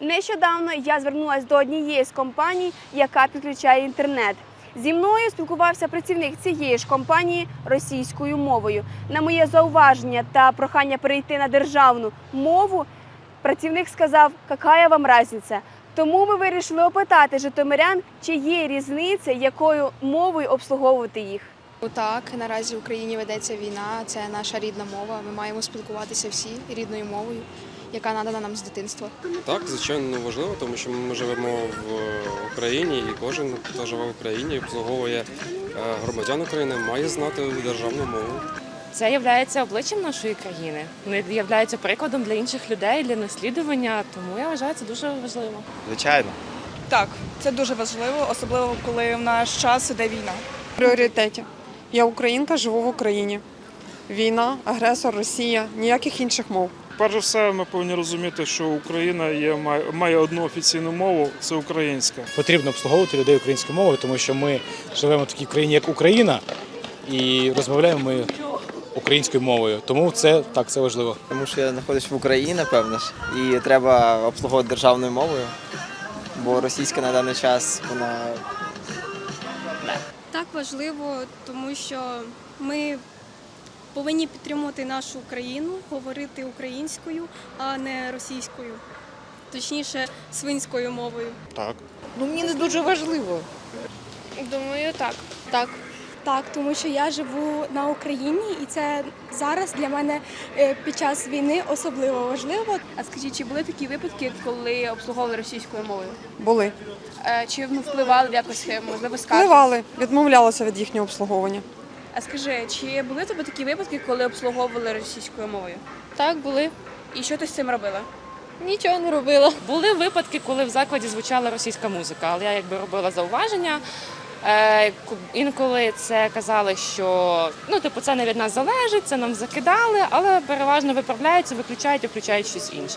Нещодавно я звернулася до однієї з компаній, яка підключає інтернет. Зі мною спілкувався працівник цієї ж компанії російською мовою. На моє зауваження та прохання перейти на державну мову, працівник сказав, яка вам різниця. Тому ми вирішили опитати житомирян, чи є різниця, якою мовою обслуговувати їх. Так, наразі в Україні ведеться війна, це наша рідна мова. Ми маємо спілкуватися всі рідною мовою, яка надана нам з дитинства. Так, звичайно, важливо, тому що ми живемо в Україні, і кожен, хто живе в Україні, обслуговує е, громадян України, має знати державну мову. Це є обличчям нашої країни. Вони є прикладом для інших людей, для наслідування. Тому я вважаю це дуже важливо. Звичайно. Так, це дуже важливо, особливо коли в наш час іде війна. В пріоритеті. Я українка, живу в Україні. Війна, агресор, Росія, ніяких інших мов. Перш за все, ми повинні розуміти, що Україна є має, має одну офіційну мову це українська. потрібно обслуговувати людей українською мовою, тому що ми живемо в такій країні, як Україна, і розмовляємо ми українською мовою. Тому це так це важливо. Тому що я знаходжусь в Україні, напевно ж, і треба обслуговувати державною мовою, бо російська на даний час вона важливо, тому що ми повинні підтримувати нашу країну, говорити українською, а не російською, точніше, свинською мовою. Так. Ну мені не дуже важливо. Думаю, так. Так. Так, тому що я живу на Україні, і це зараз для мене е, під час війни особливо важливо. А скажіть, чи були такі випадки, коли обслуговували російською мовою? Були. Е, Чи ну, впливали якось, можливо, скажете? Впливали, відмовлялися від їхнього обслуговування. А скажи, чи були тебе такі випадки, коли обслуговували російською мовою? Так, були. І що ти з цим робила? Нічого не робила. Були випадки, коли в закладі звучала російська музика, але я якби робила зауваження. Е, Інколи це казали, що ну, типу, це не від нас залежить, це нам закидали, але переважно виправляються, виключають і включають щось інше.